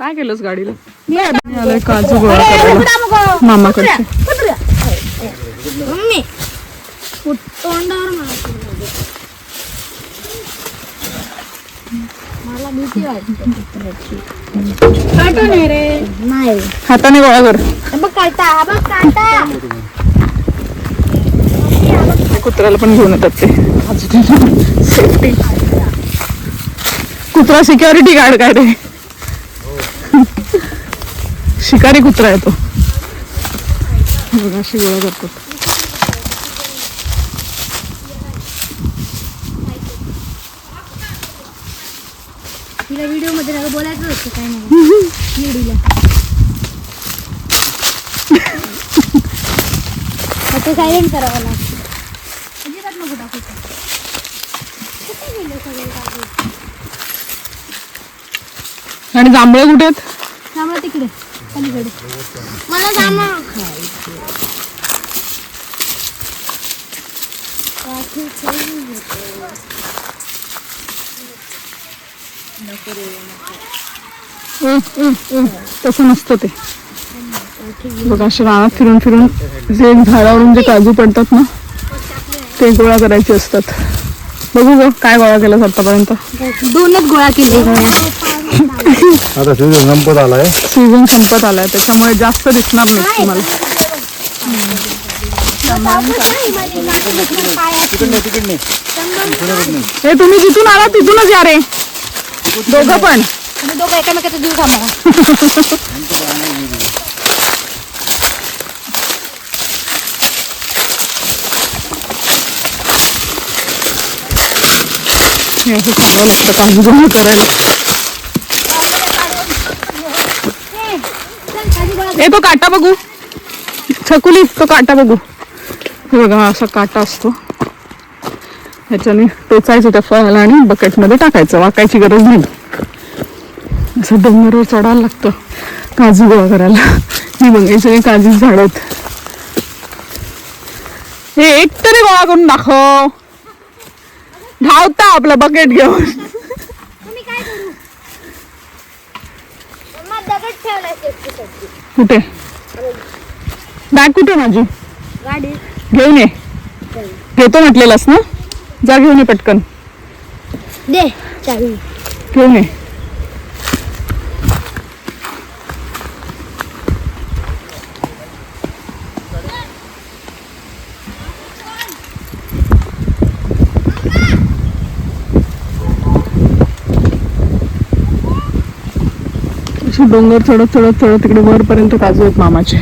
काय केलंस गाडीला? आलोय काजू गोळा करायला मामाकडचे मम्मी तोंडावर मारतो मला भीती वाटते काटून आहे रे नाही हाताने गोळा कर. बघ बघ कुत्र्याला पण घेऊन येतात ते. सेफ्टी कुत्रा सिक्युरिटी गार्ड काय रे? शिकारी कुत्रा आहे तो. अशी गोळा करतात तिला व्हिडिओमध्ये ना बोलायचं होतं काय नाही. व्हिडिओला ते सायलेंट करावं लागतं. अजिबात नको टाकू. ते. कुठे गेले सगळे टाकू? आणि जांभळे कुठे आहेत? तिकडे. पलीकडे. मला जामा. तसं नसतं ते. बघा असे रानात फिरून फिरून जे झाडावरून जे काजू पडतात ना ते गोळा करायचे असतात. बघू ग काय गोळा केलं आतापर्यंत दोनच गोळा केले. आता सीझन संपत आलाय. सीझन संपत आलाय त्याच्यामुळे जास्त दिसणार नाही तुम्हाला. हे तुम्ही जिथून आला तिथूनच या रे. दोघं पण. दोघं एकामेकाचा जीव थांबवा. हे लागतं करायला ए तो काटा बघू. छकुली तो काटा बघू. हे बघा असा काटा असतो. ह्याच्याने टोचायचं त्या फळाला आणि बकेटमध्ये टाकायचं. वाकायची गरज नाही. असं डोंगरवर चढायला लागतं. काजू गोळा करायला. मी बघायची काजू झाड आहेत. हे एक तरी गोळा करून दाखव. धावता आपलं बकेट घेऊन तुम्ही काय करू मम्मा दगड ठेवलाय सेफ्टीसाठी कुठे? बॅग कुठे माझी? गाडी. घेऊन ये. घेतो म्हटलेलास ना? जा घेऊन ये पटकन. घेऊन ये अशी डोंगर चढत चढत चढत तिकडे वरपर्यंत काजू आहेत मामाचे.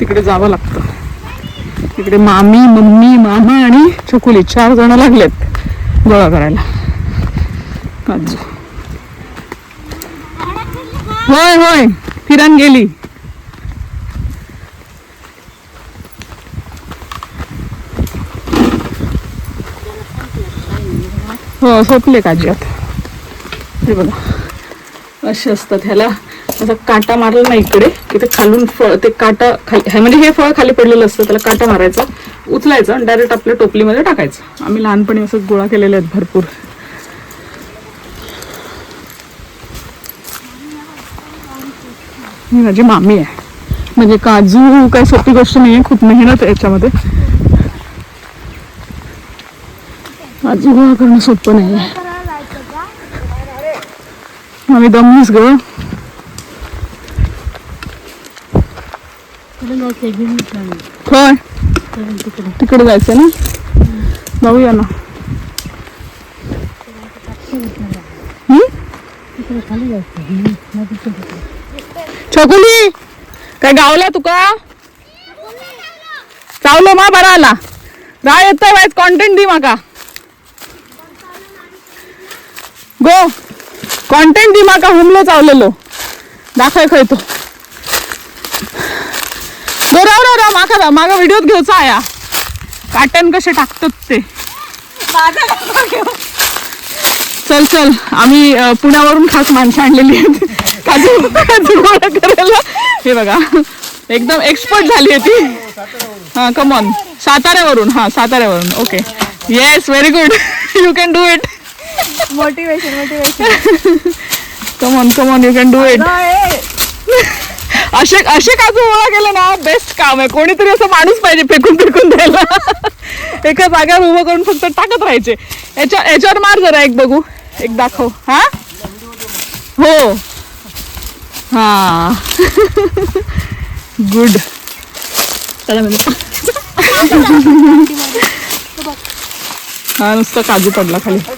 तिकडे जावं लागतं. तिकडे मामी मम्मी मामा आणि चकुली चार जण लागलेत गोळा करायला. काजू. होय होय फिरान गेली. हो सोपले काजी आता. हे बघा. असे असतात ह्याला. असा काटा मारला ना इकडे की ते खालून फळ ते काटा खाली म्हणजे हे फळ खाली पडलेलं असतं त्याला काटा मारायचा उचलायचं आणि डायरेक्ट आपल्या टोपलीमध्ये टाकायचं. आम्ही लहानपणी असं गोळा केलेले आहेत भरपूर. ही माझी मामी आहे. म्हणजे काजू काही सोपी गोष्ट नाही आहे खूप मेहनत आहे याच्यामध्ये. काजू गोळा करणं सोपं नाही आहे आम्ही दमलीस ग होय तिकडे जायचं ना जाऊया ना? छकुली काय गावला तुका चावलो मा बरा आला राय येतोय वाईट कॉन्टेंट दी माका गो कॉन्टेंट दी माका हुमलो चावलेलो? दाखय खय तो. बरोबर रा राव राव माका मागा व्हिडिओत घेऊचा आया काटन कसे टाकतात ते. चल चल आम्ही पुण्यावरून खास माणसं आणलेली आहेत. काजू काजू गोळा करायला. हे बघा एकदम एक्सपर्ट झाली आहे ती. हा कमॉन साताऱ्यावरून हा साताऱ्यावरून. Okay yes very good you can do it motivation motivation come on come on you can do it असे असे काजू गोळा केले ना? बेस्ट काम आहे. कोणीतरी असं माणूस पाहिजे फेकून फेकून द्यायला. एका जागेवर उभं करून फक्त टाकत राहायचे. याच्या याच्यावर मार जरा एक बघू. एक दाखव. हा? हो. हा. गुड चला हा नुसतं काजू पडला खाली काय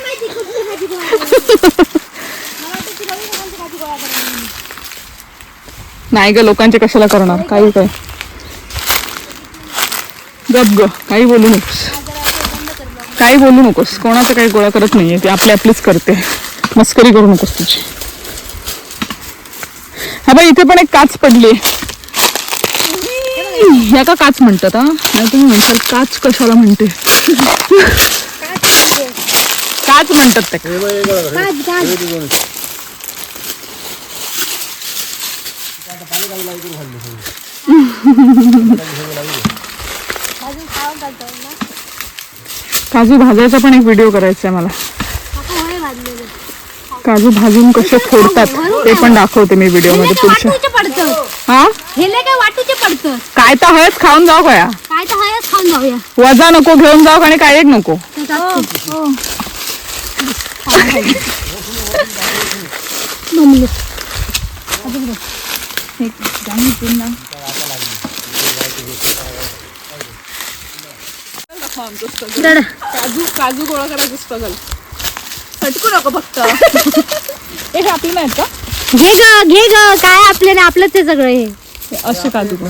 माहिती कुठली भाजी गोळा करायची? मला वाटतं ती नवीन लोकांची भाजी गोळा करायची. नाही ग लोकांचे कशाला करणार? काही काय? गप ग काही बोलू नकोस. काही बोलू नकोस. कोणाचं काही गोळा करत नाहीये ती आपली आपलीच करते. मस्करी करू नकोस तुझी. हा बाई इथे पण एक काच पडली. या का काच म्हणतात हा? नाही तुम्ही म्हणताल काच कशाला म्हणते? काच म्हणतात त्या काज, भाजायचा पण एक व्हिडिओ करायचा आहे मला. काजू भाजून कसे फोडतात ते पण दाखवते मी व्हिडिओ हेले मध्ये काय पुढच्या वाटूचे पडतं? हा? हेले काय वाटूचे पडतं? काय तर हयच खाऊन जाऊ काय काय तर हायच खाऊन जाऊया. वजा नको घेऊन जाऊ आणि काय एक नको. मम्मी रड. काजू काजू गोळा करायचं स्ट्रगल सटकू नको फक्त. हे आपले नाहीत का? घे ग घे ग काय आपल्याला आपलंच आहे सगळं हे. असे काजू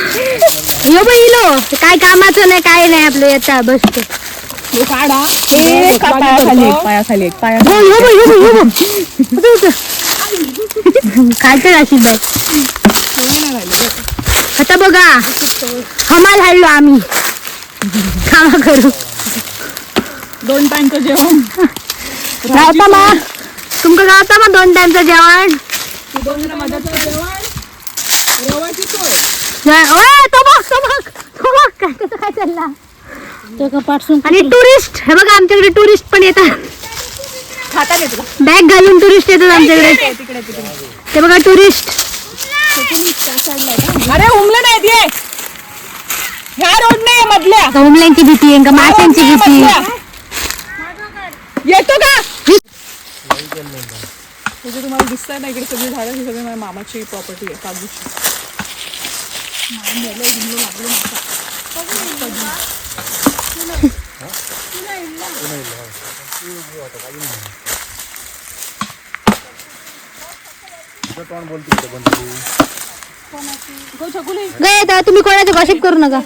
यो बहिलो काय कामाचं नाही काय नाही आपलं येता बसतो काढा. एक पायाखाली एक पायाखाली एक पाया हो यो बघ यो बघ यो बघ काय तर अशी बाय आता बघा हमाल हाडलो आम्ही. कामा करू. दोन टाइमचं जेवण. गावता मा. तुमका गावता मा दोन टाइमचं जेवण? दोन मधाचं जेवण. रवाची सोय जा- ओय, तो बघ तो बघ तो बघ काय कसं काय चालला? आणि टुरिस्ट हे बघा आमच्याकडे टुरिस्ट पण येतात. खाता बॅग घालून टुरिस्ट येतात आमच्याकडे. तिकडे तिकडे ते बघा टुरिस्ट अरे उमलं नाहीत ये ह्या रोड नाही मधल्या. कोंबड्यांची भीती आहे का माशांची भीती मधल्या. येतो का? हे जे तुम्हाला दिसतंय ना इकडे सगळी झाडं ही सगळी माझ्या मामाची प्रॉपर्टी आहे काजूची गय आता तुम्ही कोणाचं गॉसिप करू नका.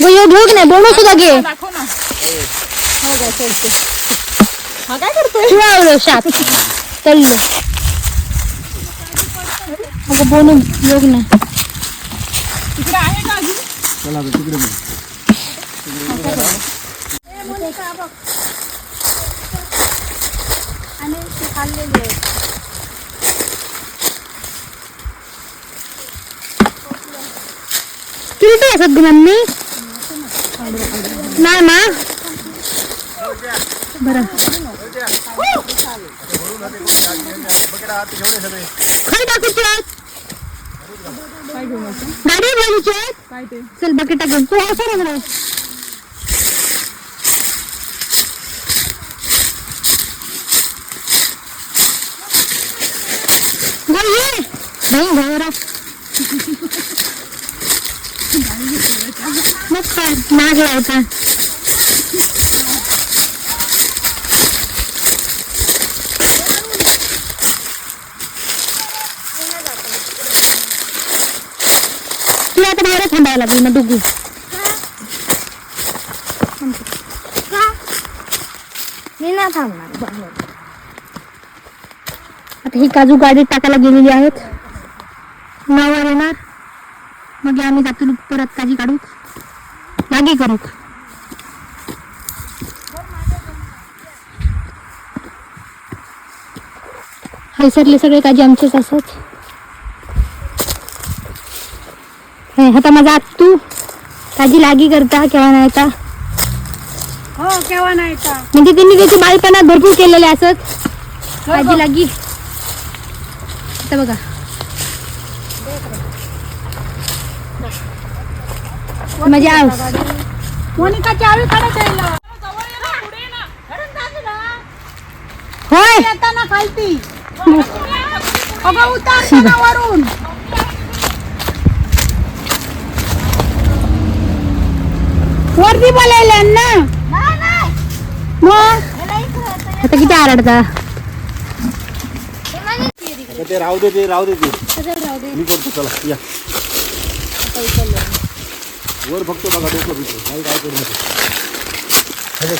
मग यो घेऊ की नाही बोलू सुद्धा घे. हो चलते हा काय करतोय? शिवावलं शाप. अगं बोनू योग नाही. तिकडे आहे का अजून? चला आता तिकडे पण. किती असत ग मम्मी? नाही ना बरं. खरं टाकूचे आहेत काय घेऊन गाडी काय ते? चल बकेट घेऊन तू असं ना मग काय नाग लावता थांबावं लागेल मग डुगू मी ना थांबणार. आता ही काजू गाडीत टाकायला गेलेली आहेत. नवर येणार मग आम्ही जातो परत काजी काढू मागे करू. हैसरले सगळे काजी आमचेच असत आता माझा तू ताजी लागी करता केव्हा नाही का हो केव्हा नाही का म्हणजे त्यांनी त्याची बालपणात भरपूर केलेले असत. ताजी लागी. आता बघा. माझी आऊस मोनिका चावी काढत यायला होय. येताना खालती. अगं उतारताना वरून. वरती बोलायला ना? मग? आता किती आरडता? ते राहू दे ते राहू दे ते. मी करतो चला या. वर फक्त बघा डोकं बिकं. काही काय करू नका. हे हे.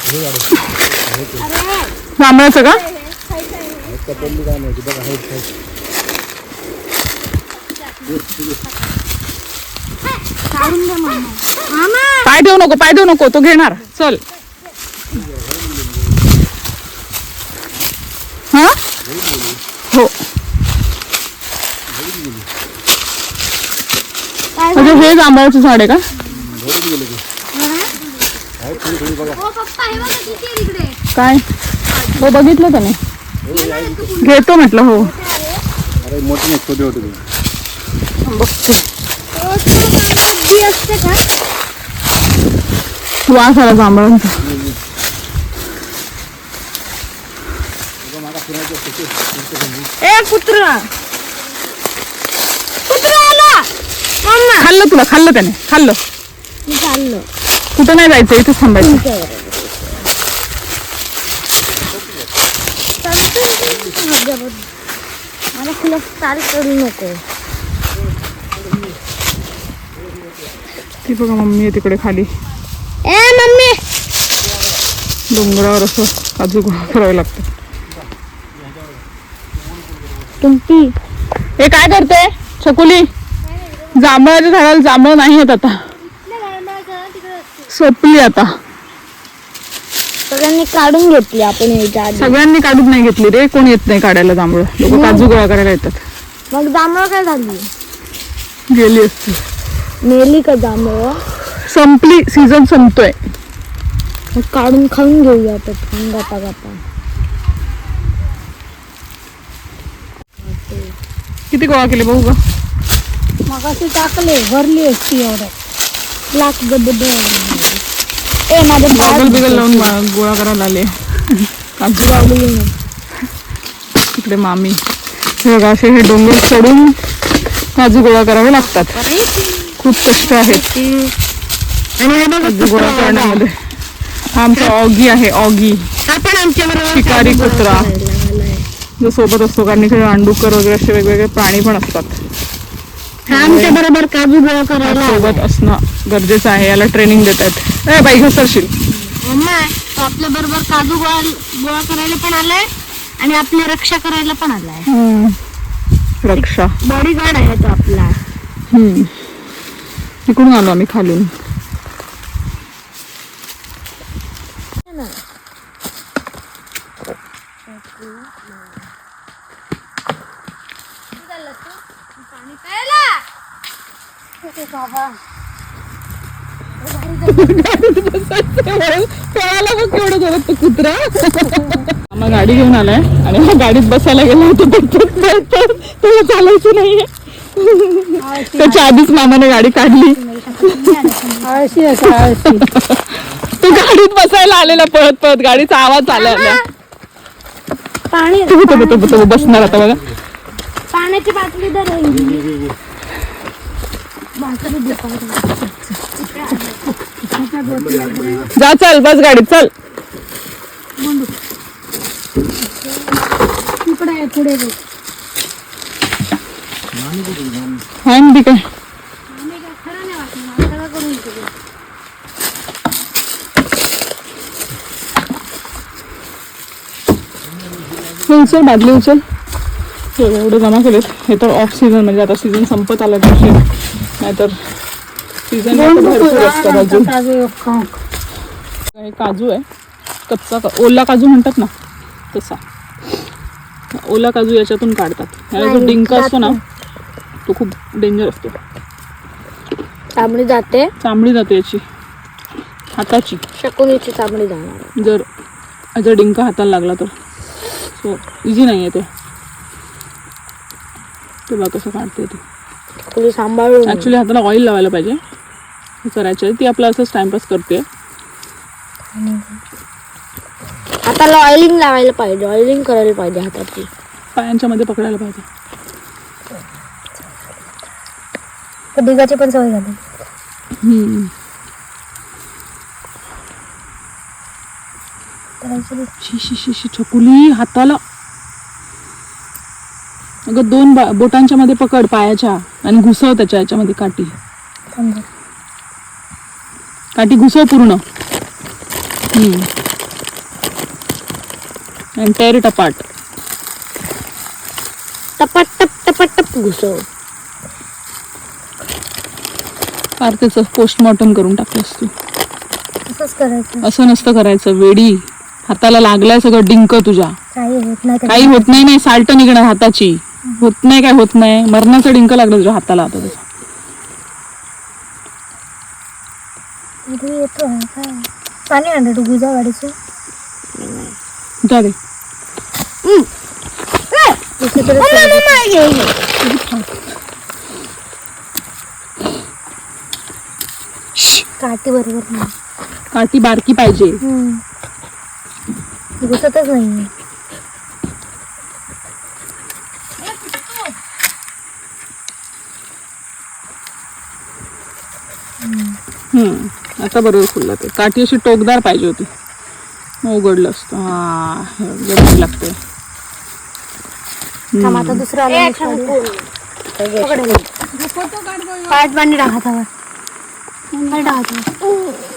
जांभळाचं का? पडली काय माहिती. बघा आहेत. पाय देऊ नको पाय देऊ नको तो घेणार. चल. हा? हो. म्हणजे हे जांभळाचं झाड आहे का? काय? हो बघितलं त्याने. घेतो म्हटलं हो. बघते. असते का वास आला जांभळांचा ए कुत्रा कुत्रा आला मम्मा खाल्लं तुला खाल्लं त्याने खाल्लं मी चाललो कुठं नाही जायचं इथेच थांबायचं मला तुला चाल करू नको ती बघा मम्मी आहे तिकडे खाली. ए मम्मी! डोंगरावर असं काजू गोळा करावं लागतं तुमची हे काय करते छकुली? जांभळाच्या झाडाला जांभळ नाही येत आता. सोपली आता. सगळ्यांनी काढून घेतली आपण सगळ्यांनी काढून नाही घेतली रे. कोण येत नाही काढायला जांभळ? लोक काजू गोळा करायला येतात. मग जांभळ काय झाली? गेली असती. नेली का जांभळ संपली सीझन संपतोय. मग काढून खाऊन घेऊया आता गाता गाता किती गोळा केले बघू का? मग अशी टाकले भरली असती एवढं. लाख गड्डे ए माझ्या गॉगल बिगल लावून गोळा करायला आले. काजू बावली तिकडे मामी. हे बघा असे हे डोंगर चढून काजू गोळा करावे लागतात. खूप कष्ट आहेत. काजू गोळा करण्यामध्ये. हा आमचा ऑगी आहे ऑगी. आपण आमच्या बरोबर शिकारी कुत्रा. जो सोबत असतो कारण इकडे अंडुकर वगैरे असे वेगवेगळे प्राणी पण असतात. हा आमच्या बरोबर काजू गोळा करायला सोबत असणं गरजेचं आहे याला ट्रेनिंग देत आहेत ए बाई घसरशील. आपल्या बरोबर काजू गोळा गोळा करायला पण आलाय आणि आपली रक्षा करायला पण आलाय. रक्षा. बॉडी गार्ड आहे तो आपला. हम्म. इकडून आलो आम्ही खालून. पळाला बघ केवढं जोरात तो कुत्रा मग गाडी घेऊन आलाय आणि गाडीत बसायला गेला होता त्याला चालायचं नाहीये. त्याच्या आधीच मामाने गाडी काढली. आळशी आळशी? तो गाडीत बसायला आलेला पळत पळत गाडीचा आवाज आला आला पाणी तो तो- तो- तो- तो बसणार आता बघा. पाण्याची बाटली धर. जा चल बस गाडीत चल. तिकडे आहे पुढे बघ. हाय ना आहे हे उचल बादली उचल. एवढे जमा केलेत. हे तर ऑफ सीझन म्हणजे आता सीझन संपत आला दिवशी. नाहीतर सीझन भरपूर असतात अजून. काजू. हे आहे. कच्चा का ओला काजू म्हणतात ना तसा. ओला काजू याच्यातून काढतात. ह्याला जो डिंक असतो ना तो खूप डेंजर असतो. चामडी जाते. चांबडी जाते याची. हाताची. शकुनीची चामडी जाणार जर जर डिंक हाताला लागला तर. सो इझी नाही आहे ते. ते बघा कसं काढते ते. शकुनी सांभाळून. ॲक्च्युली हाताला ऑइल लावायला पाहिजे. करायचं ती आपलं असंच टाइमपास करते. हाताला ऑइलिंग लावायला पाहिजे. ऑइलिंग करायला पाहिजे हाताची. पायांच्या मध्ये पकडायला पाहिजे. डिगाची पण सवय झाली. हम्म. शी शी शी शी छकुली हाताला. अगं दोन बा- बोटांच्या मध्ये पकड पायाच्या आणि घुसव त्याच्या याच्यामध्ये काठी. काठी घुसव पूर्ण. आणि टेर टपाट टपाट टप टपाट टप घुसव. फार त्याचं पोस्टमॉर्टम करून टाकलंस तू करायचं. असं नसतं करायचं. वेडी हाताला लागलाय सगळं डिंक तुझ्या. काही होत नाही काही होत नाही नाही साल्ट निघणार हाताची. होत नाही काय होत नाही. मरणाचा डिंक लागला तुझ्या हाताला आता त्याचा. कधी येतो हा काय? पाणी आणलं तू गुजा गाडीचं जा दे काठी बरोबर नाही. काठी बारकी पाहिजे. घुसतच नाही हम्म. आता बरोबर खुललं ते. काठी अशी टोकदार पाहिजे होती. मग उघडलं असतं. हा हे बघ, व्यवस्थित लागतंय. थांब आता दुसरं आलं पाठ पाणी टाका पाणी टाका हातावर.